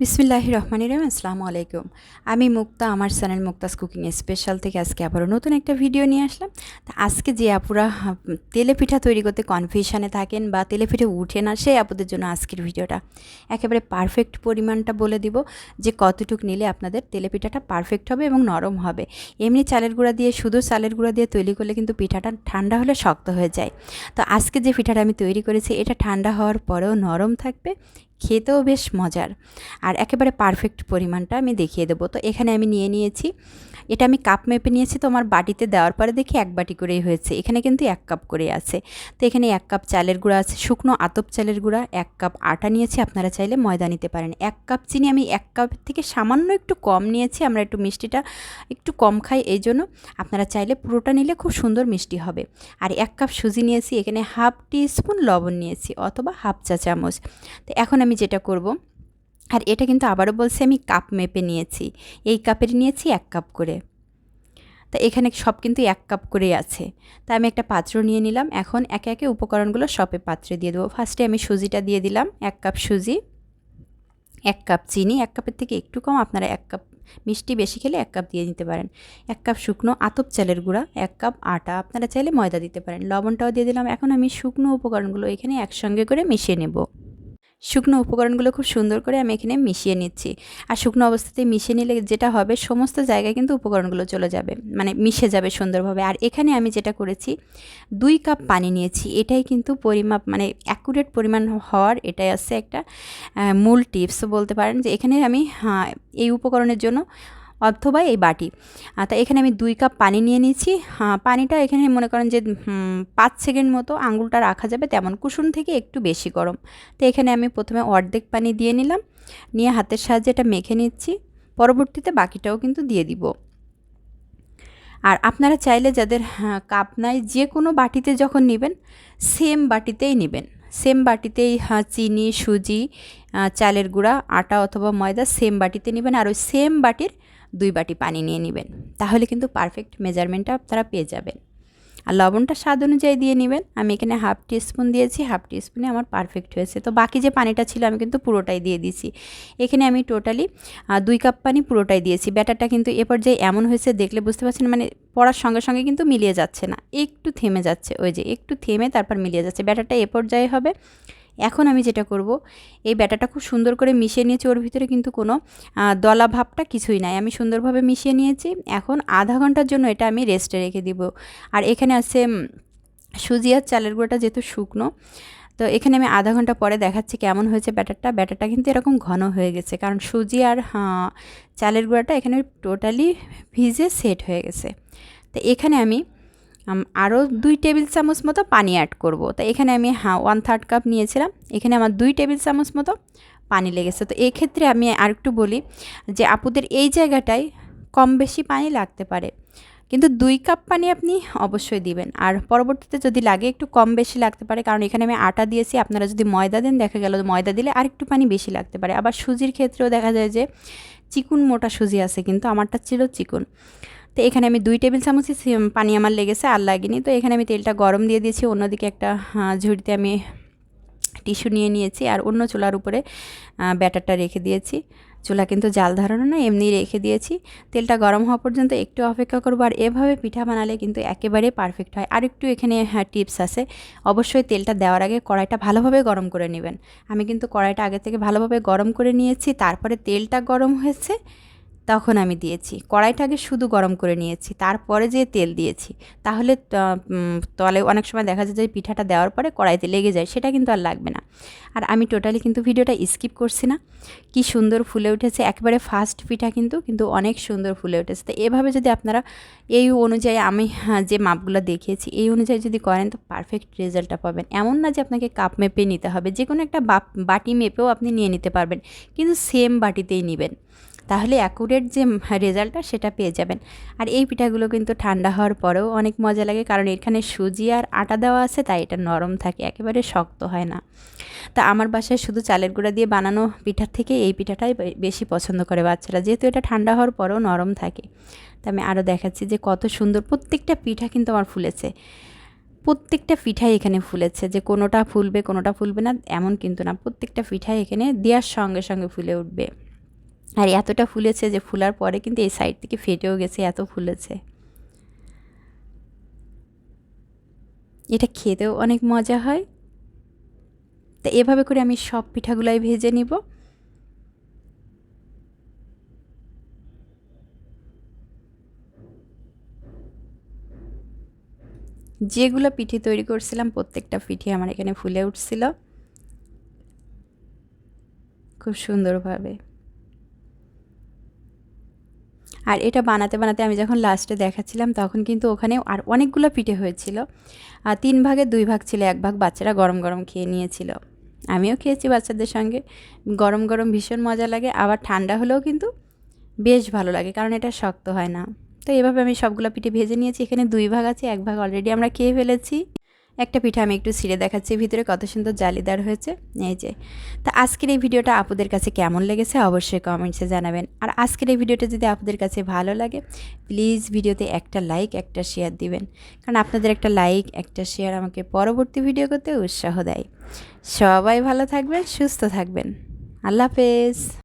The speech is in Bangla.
বিসমিল্লাহ রহমান রহিম আসসালামু আলাইকুম। আমি মুক্তা আমার চ্যানেল মুক্তাস কুকিং স্পেশাল থেকে আজকে আবারও নতুন একটা ভিডিও নিয়ে আসলাম। তা আজকে যে আপুরা হাম, তেলে পিঠা তৈরি করতে কনফিউশনে থাকেন বা তেলে পিঠে উঠে না সেই আপুদের জন্য আজকের ভিডিওটা একেবারে পারফেক্ট পরিমাণটা বলে দিব যে কতটুক নিলে আপনাদের তেলে পিঠাটা পারফেক্ট হবে এবং নরম হবে। এমনি চালের গুঁড়া দিয়ে শুধু চালের গুঁড়া দিয়ে তৈরি করলে কিন্তু পিঠাটা ঠান্ডা হলে শক্ত হয়ে যায়। তো আজকে যে পিঠাটা আমি তৈরি করেছি এটা ঠান্ডা হওয়ার পরেও নরম থাকবে খেতেও বেশ মজার। আর একেবারে পারফেক্ট পরিমাণটা আমি দেখিয়ে দেবো। তো এখানে আমি নিয়ে নিয়েছি এটা আমি কাপ মেপে নিয়েছি, তো আমার বাটিতে দেওয়ার পরে দেখি এক বাটি করেই হয়েছে। এখানে কিন্তু এক কাপ করে আছে। তো এখানে এক কাপ চালের গুঁড়া আছে, শুকনো আতপ চালের গুঁড়া, এক কাপ আটা নিয়েছি, আপনারা চাইলে ময়দা নিতে পারেন। এক কাপ চিনি আমি এক কাপ থেকে সামান্য একটু কম নিয়েছি, আমরা একটু মিষ্টিটা একটু কম খাই, এই জন্য আপনারা চাইলে পুরোটা নিলে খুব সুন্দর মিষ্টি হবে। আর এক কাপ সুজি নিয়েছি, এখানে হাফ টি স্পুন লবণ নিয়েছি, অথবা হাফ চা চামচ তো এখন আমি যেটা করব আর এটা কিন্তু আবারও বলছি, আমি কাপ মেপে নিয়েছি। এই কাপের নিয়েছি এক কাপ করে। তা এখানে সব কিন্তু এক কাপ করেই আছে। তা আমি একটা পাত্র নিয়ে নিলাম। এখন একে একে উপকরণগুলো সবে পাত্রে দিয়ে দেবো। ফার্স্টে আমি সুজিটা দিয়ে দিলাম, এক কাপ সুজি, এক কাপ চিনি, এক কাপের থেকে একটু কম আপনারা এক কাপ মিষ্টি বেশি খেলে এক কাপ দিয়ে নিতে পারেন। এক কাপ শুকনো আতপ চালের গুঁড়া, এক কাপ আটা আপনারা চাইলে ময়দা দিতে পারেন। লবণটাও দিয়ে দিলাম। এখন আমি শুকনো উপকরণগুলো এখানে একসঙ্গে করে মিশিয়ে নেব। শুকনো উপকরণগুলো খুব সুন্দর করে আমি এখানে মিশিয়ে নিচ্ছি। আর শুকনো অবস্থাতে মিশিয়ে নিলে যেটা হবে সমস্ত জায়গায় কিন্তু উপকরণগুলো চলে যাবে মানে মিশে যাবে সুন্দরভাবে। আর এখানে আমি যেটা করেছি দুই কাপ পানি নিয়েছি। এটাই কিন্তু পরিমাপ মানে অ্যাকুরেট পরিমাণ হওয়ার এটাই আছে একটা মূল টিপস বলতে পারেন যে এখানে আমি হ্যাঁ, এই উপকরণের জন্য অথবা এই বাটি। তা এখানে আমি দুই কাপ পানি নিয়ে নিয়েছি। পানিটা এখানে মনে করেন যে পাঁচ সেকেন্ড মতো আঙুলটা রাখা যাবে তেমন কুসুম থেকে একটু বেশি গরম। তো এখানে আমি প্রথমে অর্ধেক পানি দিয়ে নিলাম নিয়ে হাতের সাহায্যে এটা মেখে নিচ্ছি। পরবর্তীতে বাকিটাও কিন্তু দিয়ে দিব। আর আপনারা চাইলে যাদের হ্যাঁ, কাপ নাই যে কোনো বাটিতে যখন নেবেন সেম বাটিতেই নেবেন। সেম বাটিতেই হ্যাঁ, চিনি সুজি চালের গুঁড়া আটা অথবা ময়দা সেম বাটিতে নেবেন। আর ওই সেম বাটির দুই বাটি পানি নিয়ে নেবেন। তাহলে কিন্তু পারফেক্ট মেজারমেন্টটা আপনারা পেয়ে যাবেন। আর লবণটা স্বাদ অনুযায়ী দিয়ে নেবেন। আমি এখানে হাফ টিস্পুন দিয়েছি হাফ টিস্পুনে আমার পারফেক্ট হয়েছে। তো বাকি যে পানিটা ছিল আমি কিন্তু পুরোটাই দিয়ে দিয়েছি। এখানে আমি টোটালি দুই কাপ পানি পুরোটাই দিয়েছি। ব্যাটারটা কিন্তু এ পর্যায়ে এমন হয়েছে, দেখলে বুঝতে পারছেন মানে পড়ার সঙ্গে সঙ্গে কিন্তু মিলিয়ে যাচ্ছে না। একটু থেমে যাচ্ছে, ওই যে একটু থেমে তারপর মিলিয়ে যাচ্ছে। ব্যাটারটা এ পর্যায়ে হবে। এখন আমি যেটা করব এই ব্যাটারটা খুব সুন্দর করে মিশিয়ে নিয়েছি ওর ভিতরে কিন্তু কোনো দলা ভাবটা কিছুই নাই। আমি সুন্দরভাবে মিশিয়ে নিয়েছি এখন আধা ঘণ্টার জন্য এটা আমি রেস্টে রেখে দিব। আর এখানে আছে সুজি আর চালের গুঁড়োটা যেহেতু শুকনো তো এখানে আমি আধা ঘণ্টা পরে দেখাচ্ছি কেমন হয়েছে ব্যাটারটা। ব্যাটারটা কিন্তু এরকম ঘন হয়ে গেছে কারণ সুজি আর চালের গুঁড়াটা এখানে টোটালি ভিজে সেট হয়ে গেছে। তো এখানে আম, আরও দুই টেবিল চামচ মতো পানি অ্যাড করব। তো এখানে আমি হ্যাঁ ওয়ান থার্ড কাপ নিয়েছিলাম। এখানে আমার দুই টেবিল চামচ মতো পানি লেগেছে। তো এই ক্ষেত্রে আমি আরেকটু বলি যে আপুদের এই জায়গাটায় কম বেশি পানি লাগতে পারে। কিন্তু দুই কাপ পানি আপনি অবশ্যই দিবেন। আর পরবর্তীতে যদি লাগে একটু কম বেশি লাগতে পারে, কারণ এখানে আমি আটা দিয়েছি, আপনারা যদি ময়দা দেন, দেখা গেল ময়দা দিলে আর একটু পানি বেশি লাগতে পারে। আবার সুজির ক্ষেত্রেও দেখা যায় যে চিকুন মোটা সুজি আছে, কিন্তু আমারটা ছিল চিকুন। তো এখানে আমি দুই টেবিল চামচই পানি আমার লেগেছে, আর লাগেনি। তো এখানে আমি তেলটা গরম দিয়ে দিয়েছি, অন্যদিকে একটা ঝুড়িতে আমি টিস্যু নিয়ে নিয়েছি, আর অন্য চুলার উপরে ব্যাটারটা রেখে দিয়েছি। চুলা কিন্তু জাল ধরানো না এমনি রেখে দিয়েছি। তেলটা গরম হওয়া পর্যন্ত একটু অপেক্ষা করব, আর এভাবে পিঠা বানালে কিন্তু একেবারে পারফেক্ট হয়। আর একটু এখানে হ্যাঁ টিপস আছে। অবশ্যই তেলটা দেওয়ার আগে কড়াইটা ভালোভাবে গরম করে নেবেন। আমি কিন্তু কড়াইটা আগে থেকে ভালোভাবে গরম করে নিয়েছি, তারপরে তেলটা গরম হয়েছে তখন আমি দিয়েছি। কড়াইটা আগে শুধু গরম করে নিয়েছি তারপরে যে তেল দিয়েছি তাহলে তলে অনেক সময় দেখা যায় যে পিঠাটা দেওয়ার পরে কড়াইতে লেগে যায় সেটা কিন্তু আর লাগবে না। আর আমি টোটালি কিন্তু ভিডিওটা স্কিপ করছি না। কি সুন্দর ফুলে উঠেছে একেবারে ফার্স্ট পিঠা কিন্তু কিন্তু অনেক সুন্দর ফুলে উঠেছে। তো এভাবে যদি আপনারা এই অনুযায়ী আমি হ্যাঁ, যে মাপগুলো দেখিয়েছি এই অনুযায়ী যদি করেন তো পারফেক্ট রেজাল্টটা পাবেন। এমন না যে আপনাকে কাপ মেপে নিতে হবে যে কোনো একটা বাটি মেপেও আপনি নিয়ে নিতে পারবেন কিন্তু সেম বাটিতেই নেবেন। তাহলে অ্যাকুরেট যে রেজাল্টটা সেটা পেয়ে যাবেন। আর এই পিঠাগুলো কিন্তু ঠান্ডা হওয়ার পরেও অনেক মজা লাগে, কারণ এখানে সুজি আর আটা দেওয়া আছে, তাই এটা নরম থাকে, একেবারে শক্ত হয় না। তা আমার বাসায় শুধু চালের গুঁড়া দিয়ে বানানো পিঠার থেকে এই পিঠাটাই বেশি পছন্দ করে বাচ্চারা, যেহেতু এটা ঠান্ডা হওয়ার পরেও নরম থাকে। তা আমি আরও দেখাচ্ছি যে কত সুন্দর প্রত্যেকটা পিঠা কিন্তু আমার ফুলেছে। প্রত্যেকটা পিঠাই এখানে ফুলেছে, যে কোনোটা ফুলবে কোনোটা ফুলবে না, এমন কিন্তু না। প্রত্যেকটা পিঠাই এখানে দেওয়ার সঙ্গে সঙ্গে ফুলে উঠবে। আর এতটা ফুলেছে যে ফুলার পরে কিন্তু এই সাইড থেকে ফেটেও গেছে, এত ফুলেছে। এটা খেতেও অনেক মজা হয়। তো এভাবে করে আমি সব পিঠাগুলাই ভেজে নিব। যেগুলো পিঠে তৈরি করছিলাম প্রত্যেকটা পিঠে আমার এখানে ফুলে উঠছিল। খুব সুন্দরভাবে। আর এটা বানাতে বানাতে আমি যখন লাস্টে দেখাচ্ছিলাম, তখন কিন্তু ওখানে আর অনেকগুলো পিঠে হয়েছিল। আর তিন ভাগে দুই ভাগ ছিল, এক ভাগ বাচ্চারা গরম গরম খেয়ে নিয়েছিল। আমিও খেয়েছি বাচ্চাদের সঙ্গে। গরম গরম ভীষণ মজা লাগে, আবার ঠান্ডা হলেও কিন্তু বেশ ভালো লাগে, কারণ এটা শক্ত হয় না। তো এভাবে আমি সবগুলো পিঠে ভেজে নিয়েছি, এখানে দুই ভাগ আছে, এক ভাগ অলরেডি আমরা খেয়ে ফেলেছি। একটা পিঠা আমি একটু ছিঁড়ে দেখাচ্ছি, ভিতরে কত সুন্দর জালিদার হয়েছে। এই যে। তা আজকের এই ভিডিওটা আপুদের কাছে কেমন লেগেছে অবশ্যই কমেন্টসে জানাবেন। আর আজকের এই ভিডিওটা যদি আপনাদের কাছে ভালো লাগে প্লিজ ভিডিওতে একটা লাইক একটা শেয়ার দিবেন। কারণ আপনাদের একটা লাইক একটা শেয়ার আমাকে পরবর্তী ভিডিও করতে উৎসাহ দেয়। সবাই ভালো থাকবেন, সুস্থ থাকবেন। আল্লাহ হাফেজ।